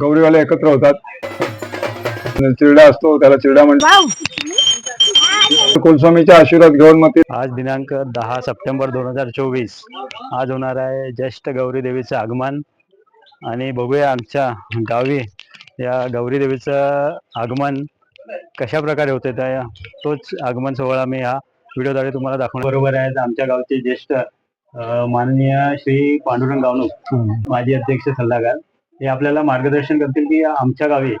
गौरीवाले एकत्र होतात. चिरडा असतो त्याला चिरडा म्हणतात कुलस्वामीचा आशीर्वाद घेऊन मग आज दिनांक दहा सप्टेंबर दोन हजार चोवीस. आज होणार आहे ज्येष्ठ गौरी देवीचं आगमन. आणि बघूया आमच्या गावी या गौरी देवीचं आगमन कशा प्रकारे होते त्या तोच आगमन सोहळा मी ह्या व्हिडिओद्वारे तुम्हाला दाखवणार. बरोबर आहे. आमच्या गावचे ज्येष्ठ माननीय श्री पांडुरंग गावणूक माजी अध्यक्ष सल्लागार. हे आपल्याला मार्गदर्शन करतील की आमच्या गावी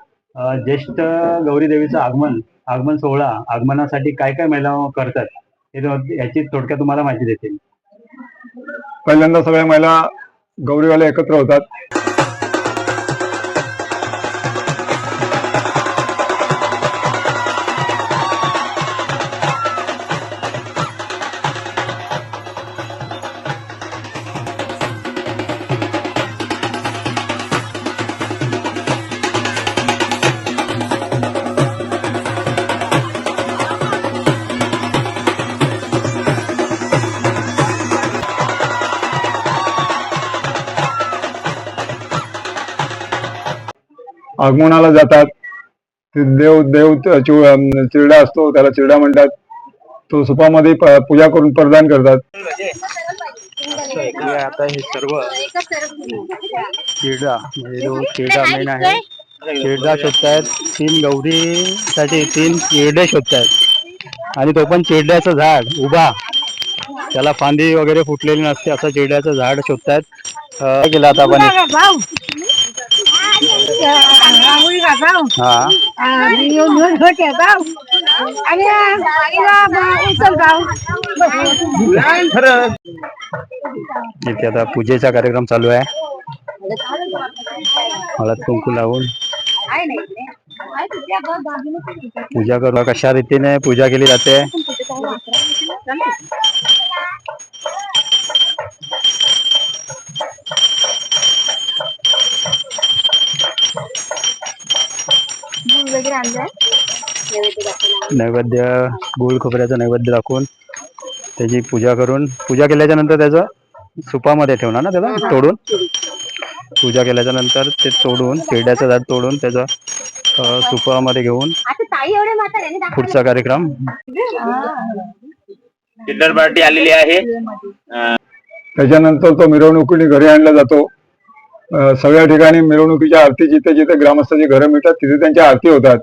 ज्येष्ठ गौरी देवीचं आगमन आगमन सोहळा आगमनासाठी काय काय महिला करतात हे याची थोडक्यात तुम्हाला माहिती देतील. पहिल्यांदा सगळ्या महिला गौरीवाले एकत्र होतात. आगमनाला जातात. ते देव देव चिरडा असतो त्याला चिरडा म्हणतात. तो सुपामध्ये प- पूजा करून प्रदान करतात. आता हे सर्व चिरडा चिरडा मेन आहे चिरडा शोधतायत. तीन गौरीसाठी तीन चिरडे शोधतायत. आणि तो पण चिरड्याचं झाड उभा. त्याला फांदी वगैरे फुटलेली नसते असं चिरड्याचं झाड शोधतायत. केलं आता आपण? आणि उचल इथे आता पूजेचा कार्यक्रम चालू आहे. हळद कुंकू लावून. पूजा करू. कशा रीतीने पूजा केली जाते? वगैरे आणलंय? नैवेद्य गुळ खोबऱ्याचं नैवेद्य दाखवून त्याची पूजा करून पूजा केल्याच्यानंतर त्याचं सुपामध्ये ठेवणार ना त्याला? तोडून? पूजा केल्याच्यानंतर ते तोडून चिरड्याचं झाड तोडून त्याचं अं, सुपामध्ये घेऊन आता ताई एवढे म्हातारे पुढचा कार्यक्रम. चिल्लर पार्टी आलेली आहे. त्याच्यानंतर तो मिरवणुकीने घरी आणला जातो. सगळ्या ठिकाणी मिरवणुकीच्या आरती जिथे जिथे ग्रामस्थाची घरं मिळतात तिथे त्यांच्या आरती होतात.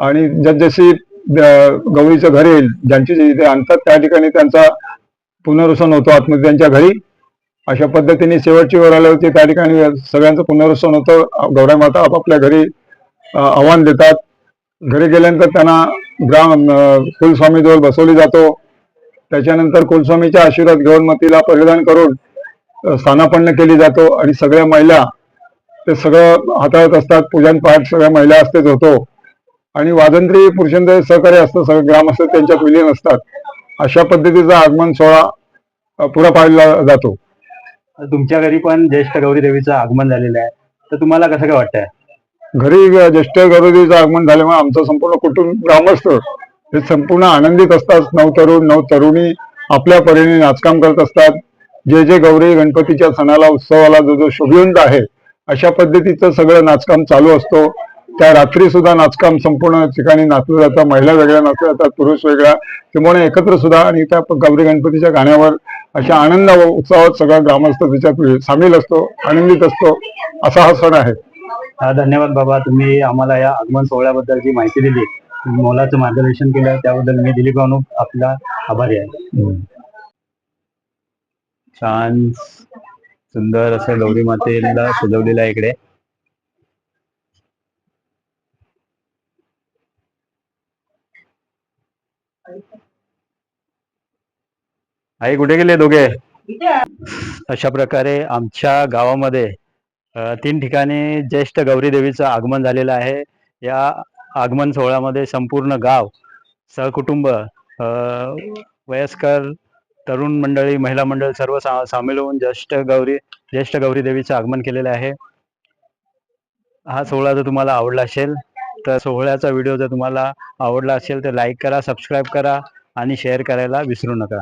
आणि जसजशी गवळीचं गौरीचं घर येईल ज्यांची जे इथे आणतात त्या ठिकाणी त्यांचा पुनर्वसन होतो आतमध्ये त्यांच्या घरी. अशा पद्धतीने शेवटची वर आली होती त्या ठिकाणी सगळ्यांचं पुनर्वसन होतं. गौराई माता आपापल्या घरी आव्हान देतात. घरी गेल्यानंतर त्यांना ग्राम कुलस्वामीजवळ बसवली जातो. त्याच्यानंतर कुलस्वामीच्या आशीर्वाद घेऊन मतीला परिधान करून स्थानापन्न केली जातो. आणि सगळ्या महिला ते सगळं हाताळत असतात. पूजन पाठ सगळ्या महिला असतेच होतो. आणि वादंत्री पुरुषांचं सहकार्य असतं सगळं ग्रामस्थ त्यांच्यात विलीन असतात. अशा पद्धतीचा आगमन सोहळा अं, पुरा पाडला जातो. तुमच्या घरी पण ज्येष्ठ गौरी देवीचं आगमन झालेलं आहे. तर तुम्हाला कसं काय वाटतंय? घरी ज्येष्ठ गौरीचं आगमन झाल्यामुळे आमचं संपूर्ण कुटुंब ग्रामस्थ हे संपूर्ण आनंदित असतात. नऊ तरुण नऊ तरुणी आपल्या परीने नाचकाम करत असतात. जे जे गौरी गणपतीच्या सणाला उत्सवाला जो जो शुभयुक्त आहे अशा पद्धतीचं सगळं नाचकाम चालू असतो. त्या रात्री सुद्धा नाचकाम संपूर्ण ठिकाणी नाचलं जातं महिला वेगळ्या नाचल्या जातात पुरुष वेगळ्या त्यामुळे एकत्र सुद्धा आणि त्या गौरी गणपतीच्या गाण्यावर अशा आनंद व उत्साहात सगळा ग्रामस्थ त्याच्यात सामील असतो आनंदित असतो असा हा सण आहे. हा, धन्यवाद बाबा. तुम्ही आम्हाला या आगमन सोहळ्याबद्दलची माहिती दिली मोलाचं मार्गदर्शन केलं त्याबद्दल मी दिलीप गावणूक आपला आभारी आहे. छान सुंदर असं गौरी मातेला सजवलेलं आहे इकडे. आई कुठे गेले दोघे? अशा प्रकारे आमच्या गावामध्ये तीन ठिकाणी ज्येष्ठ गौरी देवीचं आगमन झालेलं आहे. या आगमन सोहळ्यामध्ये संपूर्ण गाव सहकुटुंब वयस्कर तरुण मंडळी महिला मंडळ सर्व सा सामील होऊन ज्येष्ठ गौरी ज्येष्ठ गौरी देवीचं आगमन केलेलं आहे. हा सोहळा जर तुम्हाला आवडला असेल तर सोहळ्याचा व्हिडिओ जर तुम्हाला आवडला असेल तर लाईक करा सबस्क्राईब करा आणि शेअर करायला विसरू नका.